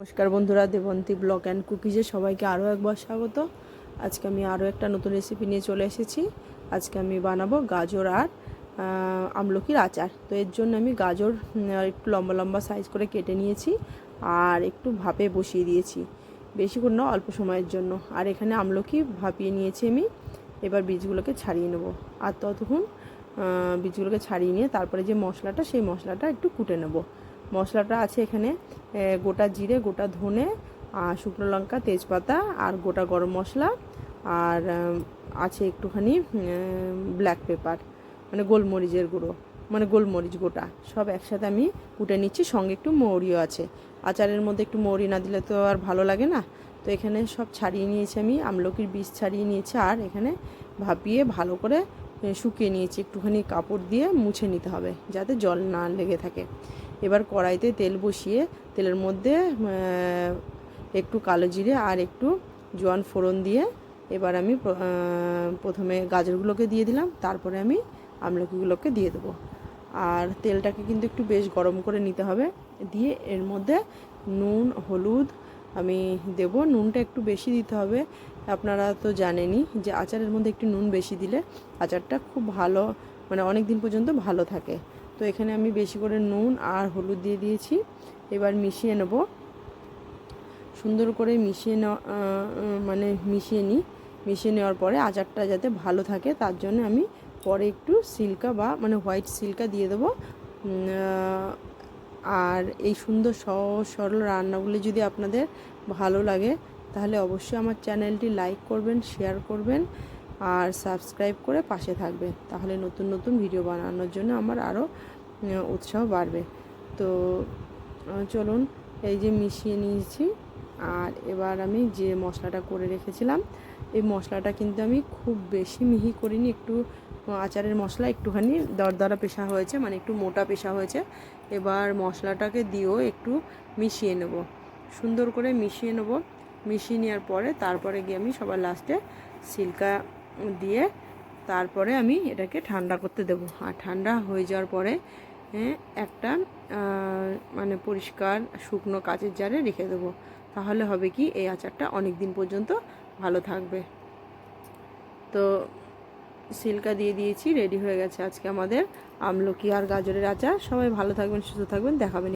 নমস্কার বন্ধুরা, Debanti blog and কুকিজে সবাইকে আরও একবার স্বাগত। আজকে আমি আরও একটা নতুন রেসিপি নিয়ে চলে এসেছি। আজকে আমি বানাবো গাজর আর আমলকির আচার। তো এর জন্য আমি গাজর একটু লম্বা লম্বা সাইজ করে কেটে নিয়েছি আর একটু ভাপে বসিয়ে দিয়েছি। বেশি করে না, অল্প সময়ের জন্য। আর এখানে আমলকি ভাপিয়ে নিয়েছি আমি। এবার বীজগুলোকে ছাড়িয়ে নেব। আর ততক্ষণ বীজগুলোকে ছাড়িয়ে নিয়ে তারপরে যে মশলাটা, সেই মশলাটা একটু কুটে নেব। মশলাটা আছে এখানে গোটা জিরে, গোটা ধনে আর শুকনো লঙ্কা, তেজপাতা আর গোটা গরম মশলা আর আছে একটুখানি ব্ল্যাক পেপার মানে গোলমরিচের গুঁড়ো মানে গোলমরিচ গোটা, সব একসাথে আমি কুটে নিচ্ছি, সঙ্গে একটু মৌরিও আছে। আচারের মধ্যে একটু মৌরি না দিলে তো আর ভালো লাগে না। তো এখানে সব ছাড়িয়ে নিয়েছি আমি, আমলকির বীজ ছাড়িয়ে নিয়েছি আর এখানে ভাপিয়ে ভালো করে শুকিয়ে নিয়েছি, একটুখানি কাপড় দিয়ে মুছে নিতে হবে, যাতে জল না লেগে থাকে। এবার কড়াইতে তেল বসিয়ে, তেলের মধ্যে একটু কালো জিরে আর একটু জোয়ান ফোড়ন দিয়ে এবার আমি প্রথমে গাজরগুলোকে দিয়ে দিলাম, তারপরে আমি আমলকিগুলোকে দিয়ে দেবো। আর তেলটাকে কিন্তু একটু বেশ গরম করে নিতে হবে, দিয়ে এর মধ্যে নুন, হলুদ আমি দেব। নুনটা একটু বেশি দিতে হবে, আপনারা তো জানেনই যে আচারের মধ্যে একটু নুন বেশি দিলে আচারটা খুব ভালো মানে অনেক দিন পর্যন্ত ভালো থাকে। তো এখানে আমি বেশি করে নুন আর হলুদ দিয়ে দিয়েছি। এবার মিশিয়ে নেব। সুন্দর করে মিশিয়ে নেওয়া মানে মিশিয়ে নিই। মিশিয়ে নেওয়ার পরে আচারটা যাতে ভালো থাকে, তার জন্য আমি পরে একটু সিল্কা বা মানে হোয়াইট সিল্কা দিয়ে দেবো। আর এই সুন্দর সহজ সরল রান্নাগুলি যদি আপনাদের ভালো লাগে, তাহলে অবশ্যই আমার চ্যানেলটি লাইক করবেন, শেয়ার করবেন। আর সাবস্ক্রাইব করে পাশে থাকবে, তাহলে নতুন নতুন ভিডিও বানানোর জন্য আমার আরও উৎসাহ বাড়বে। তো চলুন এই যে মিশিয়ে নিয়েছি, আর এবার আমি যে মশলাটা করে রেখেছিলাম, এই মশলাটা কিন্তু আমি খুব বেশি মিহি করিনি, একটু আচারের মশলা একটুখানি দরদরা পেশা হয়েছে মানে একটু মোটা পেশা হয়েছে। এবার মশলাটাকে দিয়েও একটু মিশিয়ে নেব। সুন্দর করে মিশিয়ে নেব। মিশিয়ে নেওয়ার পরে তারপরে গিয়ে আমি সবার লাস্টে সিল্কা দিয়ে তারপরে আমি এটাকে ঠান্ডা করতে দেব। আর ঠান্ডা হয়ে যাওয়ার পরে হ্যাঁ, একটা মানে পরিষ্কার শুকনো কাচের জারে রেখে দেবো। তাহলে হবে কি এই আচারটা অনেক দিন পর্যন্ত ভালো থাকবে। তো সিল্কা দিয়ে দিয়েছি রেডি হয়ে গেছে আজকে আমাদের আমলকি আর গাজরের আচার। সবাই ভালো থাকবেন সুস্থ থাকবেন দেখাবেন।